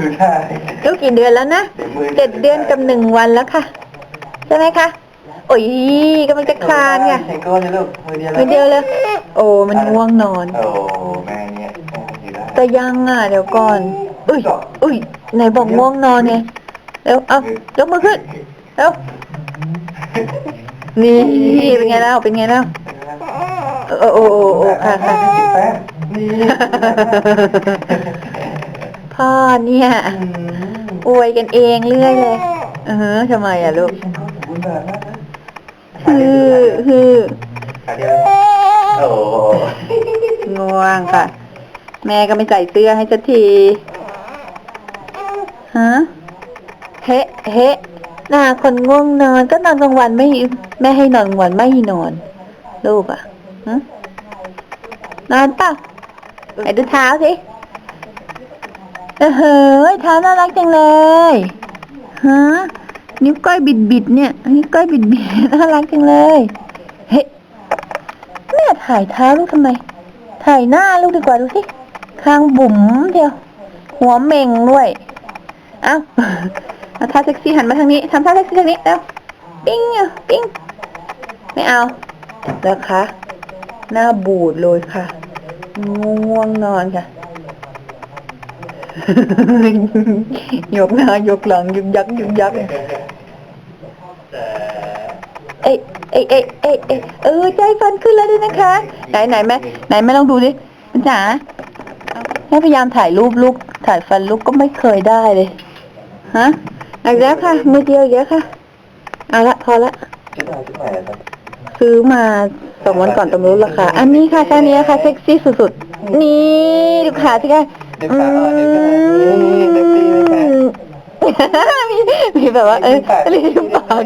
ไม่ใช่ลูกกี่เดือนแล้วนะเดี๋ยวมือเจ็ดเดือนกับหนึ่งวันแล้วค่ะ ใช่ไหมคะ โอ้ยกำลังจะคลานค่ะใช้ก้นเลยลูกมือเดียวมือเดียวเลยโอ้มันง่วงนอน โอ้แม่เนี่ยแม่อยู่ได้แต่ยังอะ เดี๋ยวก่อน อุ้ยอุ้ยไหนบอกง่วงนอนไงเร็วเอายกมือขึ้นเร็วนี่เป็นไงแล้วเป็นไงแล้วโอ้โอ้โอ้โอ้ค่ะค่ะแป๊บนี่ พ่อเนี่ยอวยกันเองเรื่อยเลยเออทำไมอะลูกบุญแบบนั้นนะฮือฮือขาเดียวโอ้ง่วงค่ะ แม่ก็ไม่ใส่เสื้อให้สักทีฮะเฮะเฮะหน้าคนง่วงนอนก็นอนกลางวันไม่แม่ให้นอนกลางวันไม่นอน ลูกอะฮะนอนเปล่าไหนดูเท้าสิ เออเฮ้ยเท้าน่ารักจังเลยฮะนิ้วก้อยบิดบิดเนี่ยนิ้วก้อยบิดบิดน่ารักจังเลย เฮ้ยแม่ถ่ายเท้าลูกทำไม ถ่ายหน้าลูกดีกว่าดูสิคางบุ๋มเดียว หัวเม่งด้วย เอ้าเอาท่าเซ็กซี่หันมาทางนี้ทำท่าเซ็กซี่ทางนี้แล้วปิ้งอะปิ้งไม่เอานะคะ หน้าบูดเลยค่ะง่วงนอนค่ะ ยกหน้ายกหลังยุกยักยุกยักเอ้ยเอ้ยเอ้ยเอ้ยเอ้เออใจฟันขึ้นแล้วด้วยนะคะ ไหนไหนแม่ไหนแม่ลองดูดิมันจ๋าแม่พยายามถ่ายรูปลูกถ่ายฟันลูกก็ไม่เคยได้เลยฮะเอาอีกแล้วค่ะมือเดียวอีกแล้วค่ะเอาละพอละชุดอะไรชุดใหม่อะครับซื้อมาสองวันก่อนตำรู้ราคาอันนี้ค่ะแค่นี้ค่ะเซ็กซี่สุดๆนี่ดูขาสิคะ เด็กสาวอะเด็กสาวนี่เด็กดีไหมคะมีมีแบบว่าเออลิ้นปากลิ้นปาก